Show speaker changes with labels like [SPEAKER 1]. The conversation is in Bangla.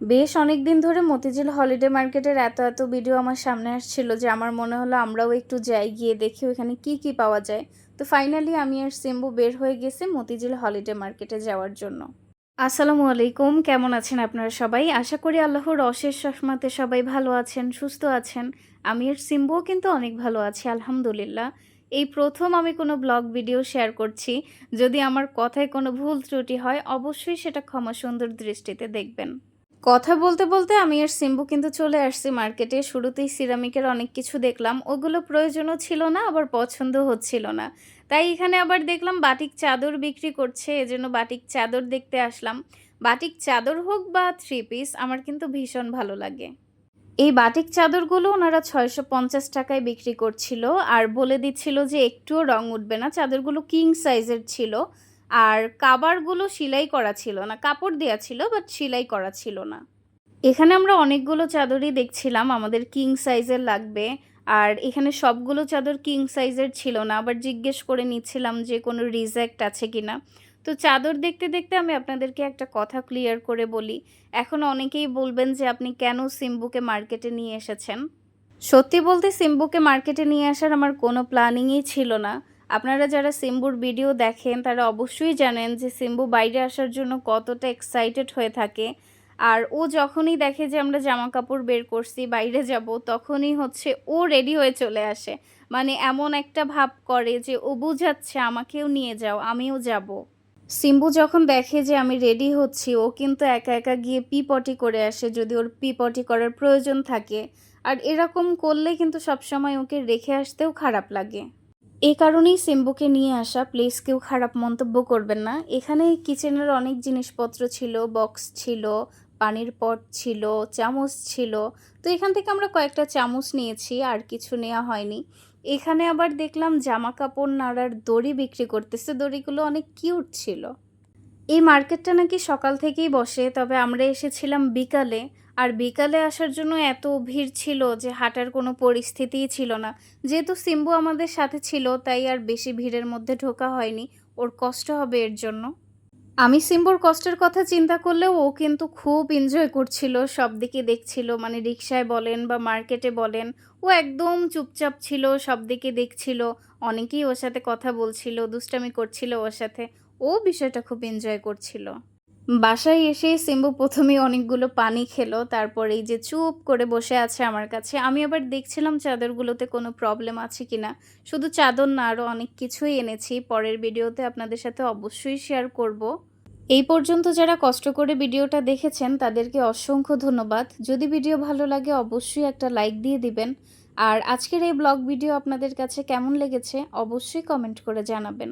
[SPEAKER 1] বেশ অনেক দিন ধরে মতিঝিল হলিডে মার্কেটের এত এত ভিডিও আমার সামনে আসছিল যে আমার মনে হলো আমরাও একটু যাই, গিয়ে দেখি ওখানে কি কি পাওয়া যায়। তো ফাইনালি আমি আর সিম্বু বের হয়ে গেছি মতিঝিল হলিডে মার্কেটে যাওয়ার জন্য। আসসালামু আলাইকুম, কেমন আছেন আপনারা সবাই? আশা করি আল্লাহর অশেষ সসমাতে সবাই ভালো আছেন, সুস্থ আছেন। আমি আর সিম্বুও কিন্তু অনেক ভালো আছি, আলহামদুলিল্লাহ। এই প্রথম আমি কোনো ব্লগ ভিডিও শেয়ার করছি। যদি আমার কথায় কোনো ভুল ত্রুটি হয়, অবশ্যই সেটা ক্ষমা সুন্দর দৃষ্টিতে দেখবেন। কথা বলতে বলতে আমি আর সিম্বু কিন্তু চলে আসছি মার্কেটে। শুরুতেই সিরামিকের অনেক কিছু দেখলাম। ওগুলো প্রয়োজনও ছিল না, আবার পছন্দ হচ্ছিল না। তাই এখানে আবার দেখলাম বাটিক চাদর বিক্রি করছে, এজন্য বাটিক চাদর দেখতে আসলাম। বাটিক চাদর হোক বা থ্রি পিস আমার কিন্তু ভীষণ ভালো লাগে। এই বাটিক চাদরগুলো ওনারা ছয়শো পঞ্চাশ টাকায় বিক্রি করছিল, আর বলে দিচ্ছিল যে একটুও রং উঠবে না। চাদরগুলো কিং সাইজের ছিল। আর কাবারগুলো সেলাই করা ছিল না। কাপড় দেওয়া ছিল বাট সেলাই করা ছিল না। এখানে আমরা অনেকগুলো চাদরই দেখছিলাম, আমাদের কিং সাইজের লাগবে। আর এখানে সবগুলো চাদর কিং সাইজের ছিল না আবার জিজ্ঞেস করে নিচ্ছিলাম যে কোনো রিজেক্ট আছে কি না তো চাদর দেখতে দেখতে আমি আপনাদেরকে একটা কথা ক্লিয়ার করে বলি। এখন অনেকেই বলবেন যে আপনি কেন সিম্বুকে মার্কেটে নিয়ে এসেছেন? সত্যি বলতে সিম্বুকে মার্কেটে নিয়ে আসার আমার কোনো প্ল্যানিংই ছিল না। আপনারা যারা সিম্বুর ভিডিও দেখেন, তারা অবশ্যই জানেন যে সিম্বু বাইরে আসার জন্য কতটা এক্সাইটেড হয়ে থাকে। আর ও যখনই দেখে যে আমরা জামা কাপড় বের করছি, বাইরে যাব, তখনই হচ্ছে ও রেডি হয়ে চলে আসে। মানে এমন একটা ভাব করে যে ও বুঝাচ্ছে, আমাকেও নিয়ে যাও, আমিও যাব। সিম্বু যখন দেখে যে আমি রেডি হচ্ছি, ও কিন্তু একা একা গিয়ে পি পটি করে আসে যদি ওর পি পটি করার প্রয়োজন থাকে। আর এরকম করলে কিন্তু সবসময় ওকে রেখে আসতেও খারাপ লাগে। এই কারণেই সিম্বুকে নিয়ে আসা প্লিজ কেউ খারাপ মন্তব্য করবেন না। এখানে কিচেনের অনেক জিনিসপত্র ছিল বক্স ছিল, পানির পট ছিল, চামচ ছিল। তো এখান থেকে আমরা কয়েকটা চামচ নিয়েছি, আর কিছু নেওয়া হয়নি। এখানে আবার দেখলাম জামা কাপড় নাড়ার দড়ি বিক্রি করতেছে। দড়িগুলো অনেক কিউট ছিল। এই মার্কেটটা নাকি সকাল থেকেই বসে, তবে আমরা এসেছিলাম বিকালে। আর বিকালে আসার জন্য এত ভিড় ছিল যে হাঁটার কোনো পরিস্থিতিই ছিল না। যেহেতু সিম্বু আমাদের সাথে ছিল, তাই আর বেশি ভিড়ের মধ্যে ঢোকা হয়নি। ওর কষ্ট হবে এর জন্য। আমি সিম্বুর কষ্টের কথা চিন্তা করলেও ও কিন্তু খুব এনজয় করছিল। সব দিকে দেখছিল মানে রিক্সায় বলেন বা মার্কেটে বলেন, ও একদম চুপচাপ ছিল, সব দিকে দেখছিল। অনেকেই ওর সাথে কথা বলছিল, দুষ্টামি করছিল ওর সাথে। ও বিষয়টা খুব এনজয় করছিল। বাসায় এসে সিম্বু প্রথমে অনেকগুলো পানি খেলো, তারপর এই যে চুপ করে বসে আছে আমার কাছে। আমি আবার দেখছিলাম চাদরগুলোতে কোনো প্রবলেম আছে কি না শুধু চাদর না আরও অনেক কিছুই এনেছি। পরের ভিডিওতে আপনাদের সাথে অবশ্যই শেয়ার করব। এই পর্যন্ত যারা কষ্ট করে ভিডিওটা দেখেছেন, তাদেরকে অসংখ্য ধন্যবাদ। যদি ভিডিও ভালো লাগে, অবশ্যই একটা লাইক দিয়ে দিবেন। আর আজকের এই ব্লগ ভিডিও আপনাদের কাছে কেমন লেগেছে, অবশ্যই কমেন্ট করে জানাবেন।